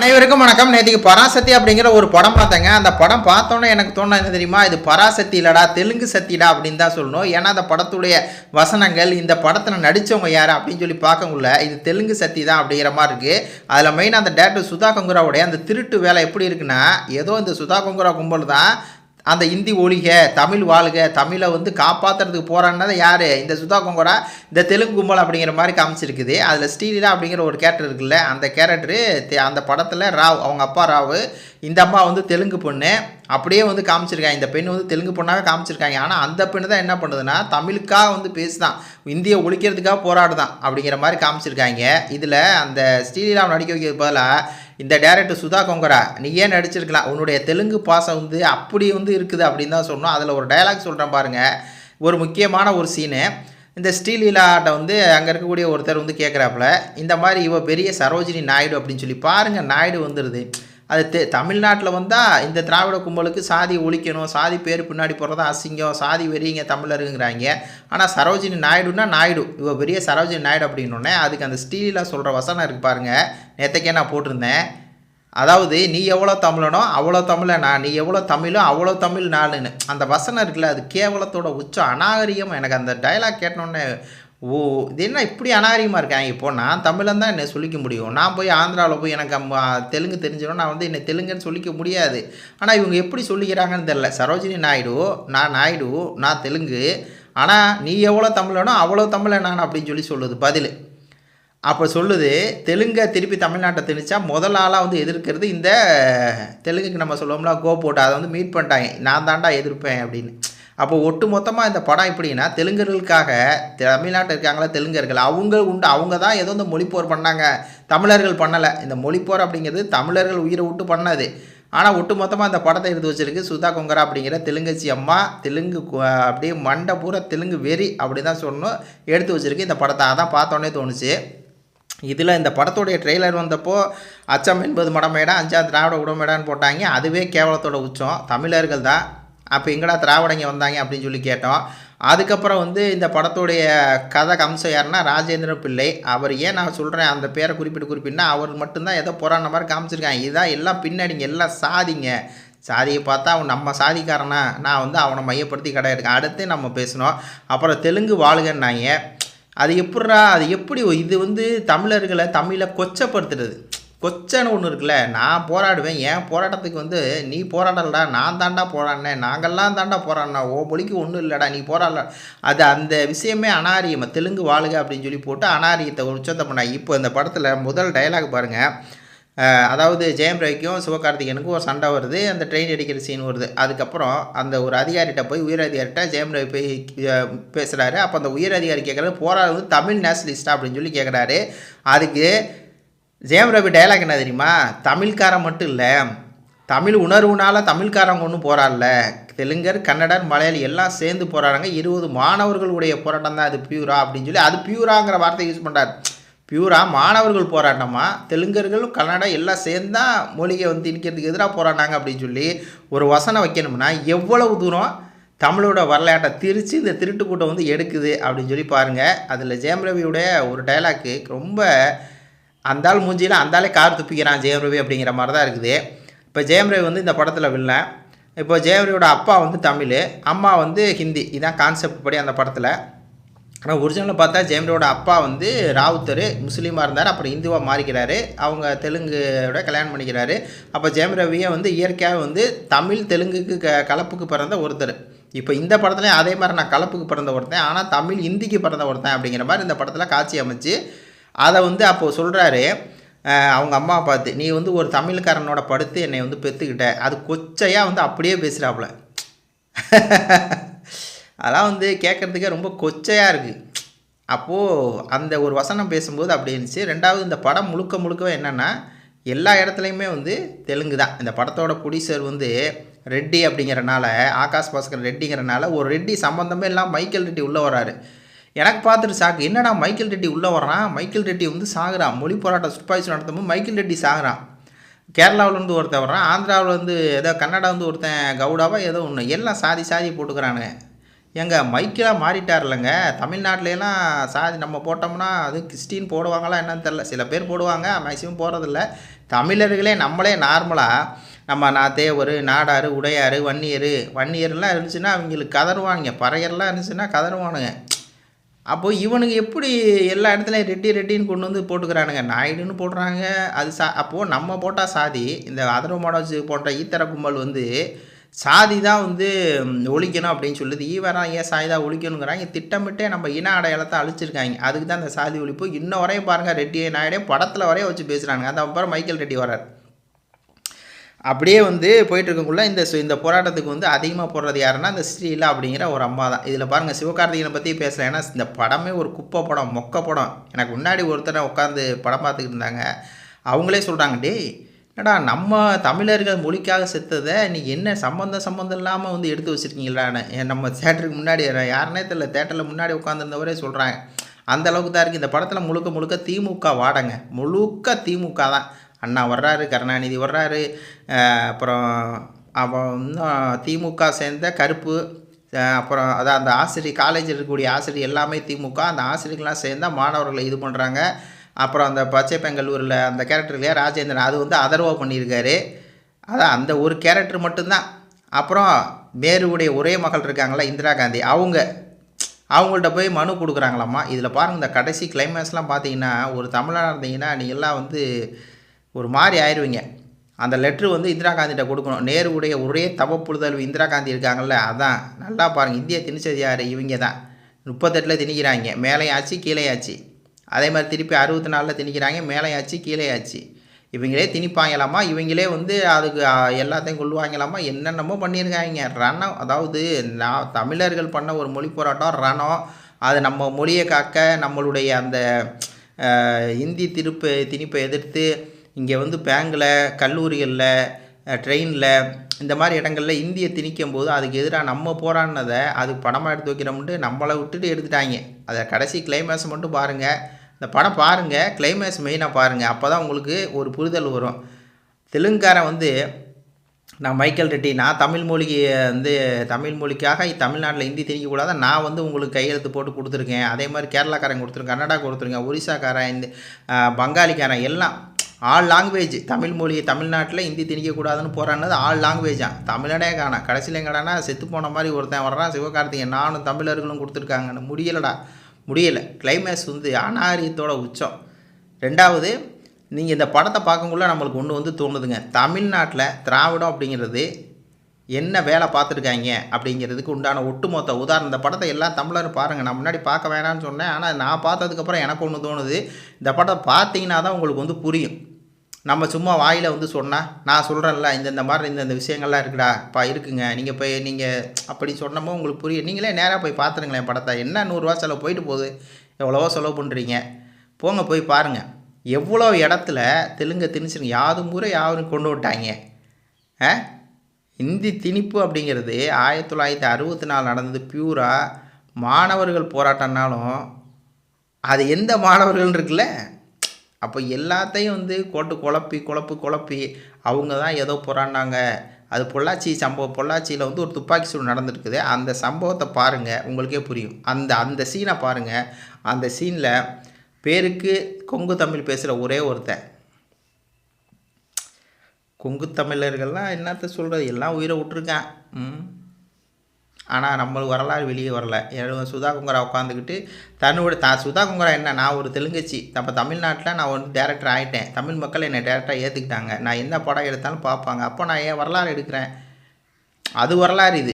அனைவருக்கும் வணக்கம். நேற்றுக்கு பராசக்தி அப்படிங்கிற ஒரு படம் பார்த்தேங்க. அந்த படம் பார்த்தோன்னே எனக்கு தோணு என்ன தெரியுமா? இது பராசக்தி இல்லடா தெலுங்கு சக்திடா அப்படின்னு தான் சொல்லணும். ஏன்னா அந்த படத்துடைய வசனங்கள் இந்த படத்தில் நடித்தவங்க யார் அப்படின்னு சொல்லி பார்க்கக்குள்ள இது தெலுங்கு சக்தி தான் அப்படிங்கிற மாதிரி இருக்குது அதில் மெயினாக அந்த டேரக்டர் சுதா கொங்குராவுடைய அந்த திருட்டு வேலை எப்படி இருக்குன்னா ஏதோ இந்த சுதா கொங்குரா கும்பல் தான் அந்த இந்தி ஒழிக தமிழ் வாழ்க தமிழை வந்து காப்பாற்றுறதுக்கு போகிறான்னா யார்? இந்த சுதா கொங்கோடா இந்த தெலுங்கு கும்பல் அப்படிங்கிற மாதிரி காமிச்சிருக்குது. அதில் ஸ்ரீலீலா அப்படிங்கிற ஒரு கேரக்டர் இருக்குல்ல அந்த கேரக்டரு அந்த படத்தில் ராவ் அவங்க அப்பா ராவ் இந்த அம்மா வந்து தெலுங்கு பொண்ணு. அப்படியே வந்து காமிச்சிருக்காங்க. இந்த பெண் வந்து தெலுங்கு பொண்ணாக காமிச்சிருக்காங்க. ஆனால் அந்த பெண்ணு தான் என்ன பண்ணுதுன்னா தமிழுக்காக வந்து பேசுதான். இந்தியை ஒழிக்கிறதுக்காக போராடுதான் அப்படிங்கிற மாதிரி காமிச்சிருக்காங்க. இதில் அந்த ஸ்ரீலீலாவை நடிக்க வைக்கிறது பதிலாக இந்த டேரக்டர் சுதா கொங்கரா நீ ஏன் நடிச்சிருக்கலாம்? உன்னுடைய தெலுங்கு பாசம் வந்து அப்படி வந்து இருக்குது அப்படின்னு தான் சொன்னோம் அதில் ஒரு டயலாக் சொல்கிறேன் பாருங்கள் ஒரு முக்கியமான ஒரு சீனு இந்த ஸ்ரீலீலாட்ட வந்து அங்கே இருக்கக்கூடிய ஒருத்தர் வந்து கேட்குறாப்புல இந்த மாதிரி இவ பெரிய சரோஜினி நாயுடு அப்படின்னு சொல்லி பாருங்கள் நாயுடு வந்துடுது அது தெ தமிழ்நாட்டில் வந்தால் இந்த திராவிட கும்பலுக்கு சாதி ஒழிக்கணும் சாதி பேர் பின்னாடி போகிறதா அசிங்கம் சாதி வெறிங்க தமிழருங்கிறாங்க. ஆனால் சரோஜினி நாயுடுன்னா நாயுடு. இவ பெரிய சரோஜினி நாயுடு அப்படின்னோடனே அதுக்கு அந்த ஸ்டீலில் சொல்கிற வசனம் இருக்குது பாருங்கள் நேற்றுக்கே நான் போட்டிருந்தேன். அதாவது நீ எவ்வளோ தமிழனோ அவ்வளோ தமிழை நான் நீ எவ்வளோ தமிழோ அவ்வளோ தமிழ் நாளுன்னு. அந்த வசனம் இருக்குல்ல அது கேவலத்தோட உச்சம் அநாகரிகம். எனக்கு அந்த டயலாக் கேட்டோன்னே ஓ இது என்ன இப்படி அநாகரிகமாக இருக்காங்க இப்போ நான் தமிழன் தான் என்னை சொல்லிக்க முடியும். நான் போய் ஆந்திராவில் போய் எனக்கு தெலுங்கு தெரிஞ்சிடும் நான் வந்து என்னை தெலுங்குன்னு சொல்லிக்க முடியாது. ஆனால் இவங்க எப்படி சொல்லிக்கிறாங்கன்னு தெரில சரோஜினி நாயுடு நான் நாயுடு நான் தெலுங்கு. ஆனால் நீ எவ்வளோ தமிழனோ அவ்வளோ தமிழன் நான் அப்படின்னு சொல்லி சொல்லுது பதில். அப்போ சொல்லுது தெலுங்கை திருப்பி தமிழ்நாட்டை திணிச்சா முதல் ஆளாக வந்து எதிர்க்கிறது இந்த தெலுங்குக்கு நம்ம சொல்லுவோம்ல கோ போட்டு அதை வந்து மீட் பண்ணிட்டாங்க. நான் தாண்டா எதிர்ப்பேன் அப்படின்னு. அப்போ ஒட்டு மொத்தமாக இந்த படம் எப்படின்னா தெலுங்கர்களுக்காக தமிழ்நாட்டில் இருக்காங்களா தெலுங்கர்கள் அவங்க உண்டு அவங்க தான் ஏதோ இந்த மொழிப்போர் பண்ணாங்க. தமிழர்கள் பண்ணலை. இந்த மொழிப்போர் அப்படிங்கிறது தமிழர்கள் உயிரை விட்டு பண்ணது. ஆனால் ஒட்டு மொத்தமாக இந்த படத்தை எடுத்து வச்சிருக்கு சுதா கொங்கரா அப்படிங்கிற தெலுங்கச்சி அம்மா தெலுங்கு அப்படியே மண்டை பூரா தெலுங்கு வெறி அப்படி தான் சொல்லணும். எடுத்து வச்சிருக்கு. இந்த படத்தை அதான் பார்த்தோன்னே தோணுச்சு. இதில் இந்த படத்துடைய ட்ரெய்லர் வந்தப்போ அச்சம் என்பது மடமேடா அஞ்சாவது திராவிட உடமேடான்னு போட்டாங்க. அதுவே கேவலத்தோட உச்சம். தமிழர்கள் தான். அப்போ எங்கடா திராவிடங்க வந்தாங்க அப்படின்னு சொல்லி கேட்டோம். அதுக்கப்புறம் வந்து இந்த படத்துடைய கதை கம்சம் யாருன்னா ராஜேந்திர பிள்ளை. அவர் ஏன் நான் சொல்கிறேன் அந்த பேரை குறிப்பிட்டு குறிப்பிட்டா அவர் மட்டும்தான் ஏதோ புராண மாதிரி காமிச்சிருக்காங்க. இதான் எல்லாம் பின்னாடிங்க எல்லாம் சாதிங்க. சாதியை பார்த்தா அவன் நம்ம சாதிக்காரனா? நான் வந்து அவனை மையப்படுத்தி கடை இருக்கேன் அடுத்து நம்ம பேசணும். அப்புறம் தெலுங்கு வாழ்கன்னாங்க. அது எப்பட்றா அது எப்படி இது வந்து தமிழர்களை தமிழை கொச்சப்படுத்துறது? கொச்சன்னு ஒன்று இருக்குல்ல நான் போராடுவேன் என் போராட்டத்துக்கு வந்து நீ போராடலடா நான் தாண்டா போராடினேன் நாங்கள்லாம் தாண்டா போராடினா ஓ மொழிக்கு ஒன்றும் இல்லைடா நீ போராடல. அது அந்த விஷயமே அனாரியம் தெலுங்கு வாழுக அப்படின்னு சொல்லி போட்டு அனாரியத்தை உச்சத்தை பண்ணாங்க. இப்போ இந்த படத்தில் முதல் டயலாக் பாருங்கள் அதாவது ஜெயம் ரவிக்கும் சிவகார்த்திகேயனுக்கும் ஒரு சண்டை வருது அந்த ட்ரெயின் அடிக்கிற சீன் வருது. அதுக்கப்புறம் அந்த ஒரு அதிகாரிகிட்ட போய் உயர் அதிகாரிகிட்ட ஜெயம் ரவி போய் பேசுகிறாரு அப்போ அந்த உயர் அதிகாரி கேட்குறது போராடுறது தமிழ் நேஷனலிஸ்டா அப்படின்னு சொல்லி கேட்குறாரு அதுக்கு ஜெயம் ரவி டைலாக் என்ன தெரியுமா? தமிழ்காரன் மட்டும் இல்லை. தமிழ் உணர்வுனால தமிழ்காரங்க ஒன்றும் போராடல. தெலுங்கர் கன்னடர் மலையாளி எல்லாம் சேர்ந்து போராடுறாங்க. இருபது மாணவர்களுடைய போராட்டம் தான் அது பியூரா அப்படின்னு சொல்லி அது பியூராங்கிற வார்த்தை யூஸ் பண்ணுறாரு பியூரா மாணவர்கள் போராட்டமா? தெலுங்கர்களும் கன்னடா எல்லாம் சேர்ந்து தான் மொழியை வந்து திணிக்கிறதுக்கு எதிராக போராடினாங்க அப்படின்னு சொல்லி ஒரு வசனம் வைக்கணும்னா எவ்வளவு தூரம் தமிழோட வரலாற்றை திரித்து இந்த திருட்டு கூட்டம் வந்து எடுக்குது அப்படின்னு சொல்லி பாருங்கள் அதில் ஜெயம் ரவியுடைய ஒரு டைலாக்கு ரொம்ப அந்த ஆள் மூஞ்சியில் அந்தாலே கார் துப்பிக்கிறான் ஜெயம் ரவி அப்படிங்கிற மாதிரி தான் இருக்குது. இப்போ ஜெயம் ரவி வந்து இந்த படத்தில் வில்லன். இப்போ ஜெயம் ரவியோட அப்பா வந்து தமிழ் அம்மா வந்து ஹிந்தி. இதான் கான்செப்ட் படி அந்த படத்தில். ஆனால் ஒரிஜினலில் பார்த்தா ஜெயம் ரவியோட அப்பா வந்து ராவுத்தர் முஸ்லீமாக இருந்தார் அப்புறம் இந்துவாக மாறிக்கிறாரு. அவங்க தெலுங்கோட கல்யாணம் பண்ணிக்கிறாரு. அப்போ ஜெயம் ரவியை வந்து இயற்கையாக வந்து தமிழ் தெலுங்குக்கு க கலப்புக்கு பிறந்த ஒருத்தர். இப்போ இந்த படத்துலேயும் அதே மாதிரி நான் கலப்புக்கு பிறந்த ஒருத்தன் ஆனால் தமிழ் இந்திக்கு பிறந்த ஒருத்தன் அப்படிங்கிற மாதிரி இந்த படத்தில் காட்சி அமைச்சு அதை வந்து அப்போது சொல்கிறாரு அவங்க அம்மா பார்த்து நீ வந்து ஒரு தமிழ்காரனோட படுத்து என்னை வந்து பெற்றுக்கிட்ட அது கொச்சையாக வந்து அப்படியே பேசுகிறாப்புல அதெல்லாம் வந்து கேட்குறதுக்கே ரொம்ப கொச்சையாக இருக்குது அப்போது அந்த ஒரு வசனம் பேசும்போது அப்படி இருந்துச்சு. ரெண்டாவது இந்த படம் முழுக்க முழுக்கவே என்னென்னா எல்லா இடத்துலையுமே வந்து தெலுங்கு தான். இந்த படத்தோட ப்ரொடியூசர் வந்து ரெட்டி அப்படிங்கிறனால ஆகாஷ் பாஸ்கர் ரெட்டிங்கிறனால ஒரு ரெட்டி சம்மந்தமே இல்லாமல் மைக்கேல் ரெட்டி உள்ளே வராரு. எனக்கு பார்த்துட்டு சாக்கு என்னடா மைக்கேல் ரெட்டி உள்ளே வர்றான்? மைக்கேல் ரெட்டி வந்து சாகுறான் மொழி போராட்டம் சுட்பாய்ஸ் நடத்தும்போது மைக்கேல் ரெட்டி சாகுறான் கேரளாவிலேருந்து ஒருத்தன் வர்றான். ஆந்திராவிலேருந்து ஏதோ கன்னடா வந்து ஒருத்தன் கவுடாவா ஏதோ ஒன்று எல்லாம் சாதி சாதி போட்டுக்கிறானுங்க. எங்க மைக்கெலாம் மாறிட்டார்லங்க தமிழ்நாட்டிலலாம் சாதி நம்ம போட்டோம்னா அது கிறிஸ்டின் போடுவாங்களா என்னன்னு தெரில சில பேர் போடுவாங்க. மேக்ஸிமம் போடுறதில்ல தமிழர்களே நம்மளே நார்மலாக நம்ம நான் தேவர் நாடார் உடையார் வன்னியர். வன்னியர்லாம் இருந்துச்சுன்னா அவங்களுக்கு கதறுவானுங்க. பறையர்லாம் இருந்துச்சுன்னா கதறுவானுங்க. அப்போது இவனுங்க எப்படி எல்லா இடத்துலையும் ரெட்டி ரெட்டின்னு கொண்டு வந்து போட்டுக்கிறானுங்க? நாயுடுன்னு போடுறாங்க. அது சா அப்போது நம்ம போட்டால் சாதி இந்த அதர்வ மனோஜ் போன்ற ஈத்தர கும்பல் வந்து சாதி தான் வந்து ஒழிக்கணும் அப்படின்னு சொல்லுது. ஈவரம் ஏன் சாதி தான் ஒழிக்கணுங்கிறாங்க. திட்டமிட்டே நம்ம இன அடையாளத்தை அழிச்சிருக்காங்க. அதுக்கு தான் அந்த சாதி ஒழிப்பு. இன்ன வரையும் பாருங்கள் ரெட்டியே நாயுடே படத்தில் வரைய வச்சு பேசுகிறாங்க அந்த அப்புறம் மைக்கேல் ரெட்டி வரார் அப்படியே வந்து போயிட்டுருக்கக்குள்ள இந்த இந்த போராட்டத்துக்கு வந்து அதிகமாக போடுறது யாருன்னா இந்த ஸ்ரீலா அப்படிங்கிற ஒரு அம்மா தான். இதில் பாருங்கள் சிவகார்த்திகனை பற்றி பேசுகிறேன் ஏன்னா இந்த படமே ஒரு குப்பை படம் மொக்க படம். எனக்கு முன்னாடி ஒருத்தரை உட்காந்து படம் பார்த்துக்கிட்டு இருந்தாங்க. அவங்களே சொல்கிறாங்க டேய் என்னடா நம்ம தமிழர்கள் மொழிக்காக செத்ததை நீ என்ன சம்மந்தம் சம்மந்தம் இல்லாமல் வந்து எடுத்து வச்சுருக்கீங்களான்னு நம்ம தேட்டருக்கு முன்னாடி யாருனே தெரியல தேட்டரில் முன்னாடி உட்காந்துருந்தவரே சொல்கிறாங்க அந்த அளவுக்கு தான் இருக்குது இந்த படத்தில் முழுக்க முழுக்க திமுக வாடங்க. முழுக்க திமுக தான். அண்ணா வர்றாரு கருணாநிதி வர்றாரு. அப்புறம் அவன் இன்னும் திமுக சேர்ந்த கருப்பு அப்புறம் அதான் அந்த ஆசிரியர் காலேஜில் இருக்கக்கூடிய ஆசிரியர் எல்லாமே திமுக அந்த ஆசிரியர்கள்லாம் சேர்ந்தால் மாணவர்களை இது பண்ணுறாங்க அப்புறம் அந்த பச்சை பெங்களூரில் அந்த கேரக்டர் இல்லையா ராஜேந்திரன் அது வந்து அதர்வா பண்ணியிருக்காரு. அதான் அந்த ஒரு கேரக்டர் மட்டும்தான். அப்புறம் மேருவுடைய ஒரே மகள் இருக்காங்களா இந்திரா காந்தி. அவங்க அவங்கள்ட்ட போய் மனு கொடுக்குறாங்களாம்மா. இதில் பாருங்கள் இந்த கடைசி கிளைமேக்ஸ்லாம் பார்த்தீங்கன்னா ஒரு தமிழனாக இருந்தீங்கன்னா நீ எல்லாம் வந்து ஒரு மாதிரி ஆயிடுவீங்க அந்த லெட்ரு வந்து இந்திரா காந்திகிட்ட கொடுக்கணும். நேருடைய ஒரே தவப்புழுதல் இந்திரா காந்தி இருக்காங்கல்ல அதான். நல்லா பாருங்கள் இந்திய திணிச்சது யார் இவங்க தான். முப்பத்தெட்டில் திணிக்கிறாங்க. மேலேயாச்சு கீழேயாச்சு அதே மாதிரி திருப்பி அறுபத்தி நாலில் திணிக்கிறாங்க மேலேயாச்சு கீழேயாச்சு இவங்களே திணிப்பாங்களாமா? இவங்களே வந்து அதுக்கு எல்லாத்தையும் கொள்வாங்களாமா என்னென்னமோ பண்ணியிருக்காங்க. ரணம் அதாவது நான் தமிழர்கள் பண்ண ஒரு மொழி போராட்டம் ரணம். அது நம்ம மொழியை காக்க நம்மளுடைய அந்த இந்தி திருப்பு திணிப்பை எதிர்த்து இங்கே வந்து பேங்கில் கல்லூரிகளில் ட்ரெயினில் இந்த மாதிரி இடங்களில் இந்தியை திணிக்கும் போது அதுக்கு எதிராக நம்ம போராடினதை அது படமாக எடுத்து வைக்கிறோம்ட்டு நம்மளை விட்டுட்டு எடுத்துட்டாங்க. அதை கடைசி கிளைமேக்ஸ் மட்டும் பாருங்கள் இந்த படம் பாருங்கள் கிளைமேக்ஸ் மெயினாக பாருங்கள் அப்போ தான் உங்களுக்கு ஒரு புரிதல் வரும். தெலுங்குக்காரன் வந்து நான் மைக்கேல் ரெட்டி நான் தமிழ் மொழிக்கு வந்து தமிழ் மொழிக்காக தமிழ்நாட்டில் ஹிந்தி திணிக்கக்கூடாது. நான் வந்து உங்களுக்கு கையெழுத்து போட்டு கொடுத்துருக்கேன். அதே மாதிரி கேரளாக்காரன் கொடுத்துருக்கேன். கன்னடா கொடுத்துருக்கேன். ஒரிசாக்காரன் இந்த பங்காளிக்காரன் எல்லாம் ஆல் லாங்குவேஜ். தமிழ் மொழியை தமிழ்நாட்டில் ஹிந்தி திணிக்கக்கூடாதுன்னு போராடினது ஆல் லாங்குவேஜான் தமிழனே காணா. கடைசியில் எங்கடானா செத்து போன மாதிரி ஒருத்தன் வர்றான் சிவகார்த்திகேயன். நானும் தமிழர்களும் கொடுத்துருக்காங்கன்னு. முடியலடா. முடியலை. கிளைமேக்ஸ் வந்து அநாகரியத்தோட உச்சம். ரெண்டாவது நீங்கள் இந்த படத்தை பார்க்கக்குள்ள நம்மளுக்கு ஒன்று வந்து தோணுதுங்க. தமிழ்நாட்டில் திராவிடம் அப்படிங்கிறது என்ன வேலை பார்த்துருக்காங்க அப்படிங்கிறதுக்கு உண்டான ஒட்டுமொத்த உதாரணம். இந்த படத்தை எல்லாம் தமிழர் பாருங்கள் நான் முன்னாடி பார்க்க வேணாம்னு சொன்னேன். ஆனால் நான் பார்த்ததுக்கப்புறம் எனக்கு ஒன்று தோணுது. இந்த படத்தை பார்த்தீங்கன்னா தான் உங்களுக்கு வந்து புரியும். நம்ம சும்மா வாயில் வந்து சொன்னால் நான் சொல்கிறேன்ல இந்தந்த மாதிரி இந்தந்த விஷயங்கள்லாம் இருக்குடா இப்போ இருக்குங்க. நீங்கள் போய் நீங்கள் அப்படி சொன்னமோ உங்களுக்கு புரியும். நீங்களே நேராக போய் பார்த்துருங்களேன் படத்தை. என்ன நூறுரூவா செலவு போயிட்டு போகுது? எவ்வளவோ செலவு பண்ணுறீங்க போங்க போய் பாருங்கள் எவ்வளோ இடத்துல தெலுங்கை திணிச்சிருங்க. யாதும் முறை யாரும் கொண்டு விட்டாங்க ஆ? இந்தி திணிப்பு அப்படிங்கிறது ஆயிரத்தி தொள்ளாயிரத்தி அறுபத்தி நாலு நடந்தது பியூராக மாணவர்கள் போராட்டம்னாலும் அது எந்த மாணவர்கள் இருக்குல்ல? அப்போ எல்லாத்தையும் வந்து கோட்டு குழப்பி குழப்பு குழப்பி அவங்க தான் ஏதோ போராடினாங்க. அது பொள்ளாச்சி சம்பவம் பொள்ளாச்சியில் வந்து ஒரு துப்பாக்கி சூடு நடந்துருக்குது. அந்த சம்பவத்தை பாருங்கள் உங்களுக்கே புரியும். அந்த அந்த சீனை பாருங்கள் அந்த சீனில் பேருக்கு கொங்கு தமிழ் பேசுகிற ஒரே ஒருத்தன். கொங்கு தமிழர்கள்லாம் என்னத்த சொல்கிறது எல்லாம் உயிரை விட்டுருக்கேன். ம்? ஆனால் நம்ம வரலாறு வெளியே வரல. சுதா குங்கரா உட்காந்துக்கிட்டு தன்னோட த சுதா குங்கரா என்ன? நான் ஒரு தெலுங்குச்சி. நம்ம தமிழ்நாட்டில் நான் வந்து டேரக்டர் ஆகிட்டேன் தமிழ் மக்கள் என்னை டேரக்டராக ஏற்றுக்கிட்டாங்க நான் என்ன படம் எடுத்தாலும் பார்ப்பாங்க. அப்போ நான் ஏன் வரலாறு எடுக்கிறேன். அது வரலாறு இது.